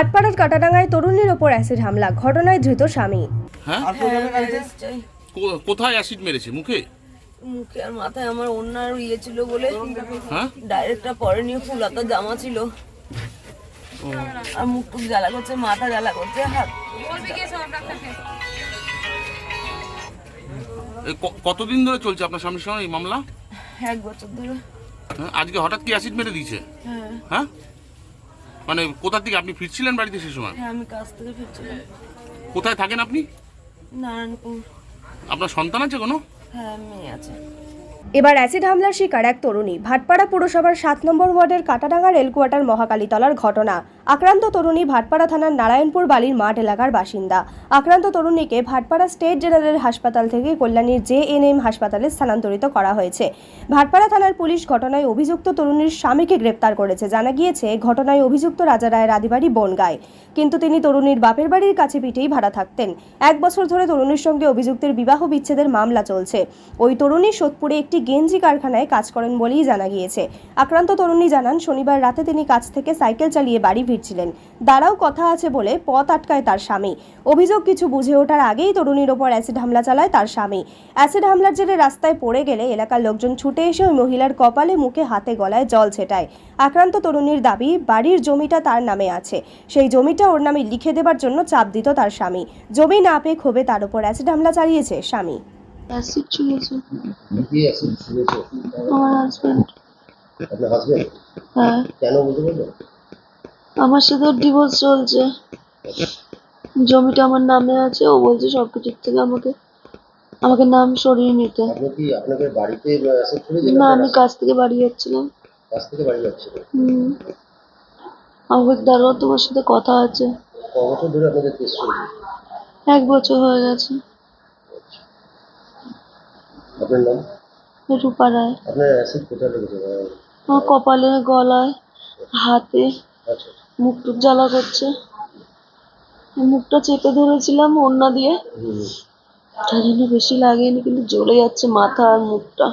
ভাটপাড়ার কাটাডাঙ্গায় তরুণীর ওপর অ্যাসিড হামলা ঘটনায় ধৃত স্বামী। হ্যাঁ? কো- কোথায় অ্যাসিড মেরেছে? মুখে? মুখে আর মাথায় আমার অন্যার ইয়ে ছিল বলে। হ্যাঁ? ডাইরেক্টটা পরে নিয়ে ফুল হাতা জামা ছিল। আর মুখ টুক জ্বালা করছে মাথা জ্বালা করছে হাত। ক- কতদিন ধরে চলছে আপনার স্বামীর সঙ্গে এই মামলা? এক বছর ধরে। হ্যাঁ আজকে হঠাৎ কি অ্যাসিড মেরে দিয়েছে? হ্যাঁ। হ্যাঁ? মানে কোথা থেকে আপনি ফিরছিলেন বাড়িতে সেই সময়? হ্যাঁ আমি কাজ থেকে ফিরছিলাম। কোথায় থাকেন আপনি? নারায়ণপুর। আপনার সন্তান আছে কোনো? হ্যাঁ মেয়ে আছে। এবার অ্যাসিড হামলার শিকার এক তরুণী ভাটপাড়া পুরসভার সাত নম্বর ওয়ার্ডের কাটাডাঙ্গা রেলকোয়ার্টার মহাকালীতলার ঘটনা। আক্রান্ত তরুণী ভাটপাড়া থানার নারায়ণপুর বালির মাঠ এলাকার বাসিন্দা। আক্রান্ত তরুণীকে ভাটপাড়া স্টেট জেনারেল হাসপাতাল থেকে কল্যাণীর জে এন এম হাসপাতালে স্থানান্তরিত করা হয়েছে। ভাটপাড়া থানার পুলিশ ঘটনায় অভিযুক্ত তরুণীর স্বামীকে গ্রেপ্তার করেছে। জানা গিয়েছে, ঘটনায় অভিযুক্ত রাজা রায়ের আদিবাড়ি বনগায়। কিন্তু তিনি তরুণীর বাপের বাড়ির কাছে পিঠেই ভাড়া থাকতেন। এক বছর ধরে তরুণীর সঙ্গে অভিযুক্তের বিবাহ বিচ্ছেদের মামলা চলছে। ওই তরুণী সোদপুরে একটি গেঞ্জি কারখানায় কাজ করেন বলেই জানা গিয়েছে। আক্রান্ত তরুণী জানান, শনিবার রাতে তিনি কাজ থেকে সাইকেল চালিয়ে বাড়ি ফিরছিলেন। দাঁড়াও কথা আছে বলে পথ আটকায় তার স্বামী। অভিযোগ কিছু বুঝে ওঠার আগেই তরুণীর ওপর অ্যাসিড হামলা চালায় তার স্বামী। অ্যাসিড হামলার জেরে রাস্তায় পড়ে গেলে এলাকার লোকজন ছুটে এসে ওই মহিলার কপালে মুখে হাতে গলায় জল ছেটায়। আক্রান্ত তরুণীর দাবি বাড়ির জমিটা তার নামে আছে। সেই জমিটা ওর নামে লিখে দেবার জন্য চাপ দিত তার স্বামী। জমি না পেয়ে ক্ষোভে তার উপর অ্যাসিড হামলা চালিয়েছে স্বামী। অ্যাসিড ছুঁড়েছে আমার হাজব্যান্ড আপনার হাজবেন্ড হ্যাঁ। কেন বলতে পারবেন? আমার সাথে ডিভোর্স চলছে। জমিটা আমার নামে আছে ও বলছে সব কিছুর থেকে আমাকে আমাকে নাম সরিয়ে নিতে। আপনি কি আপনাদের বাড়িতে অ্যাসিড ছুঁড়েছে না আমি কাজ থেকে বাড়ি যাচ্ছিলাম। কাছ থেকে বাড়ি যাচ্ছিল হুম। আমাকে দাঁড়াও তোমার সাথে কথা আছে। ক বছর ধরে আপনাদের কেস চলছে? এক বছর হয়ে গেছে। আপনার নাম? রূপা রায়। আপনার অ্যাসিড কোথায় লেগেছে? আমার কপালে গলায় হাতে। আচ্ছা। মুখ টুক জ্বালা করছে। মুখটা চেপে ধরেছিলাম ওড়না দিয়ে। জন্য বেশি লাগেনি কিন্তু জ্বলে যাচ্ছে মাথা আর মুখটা।